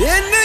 In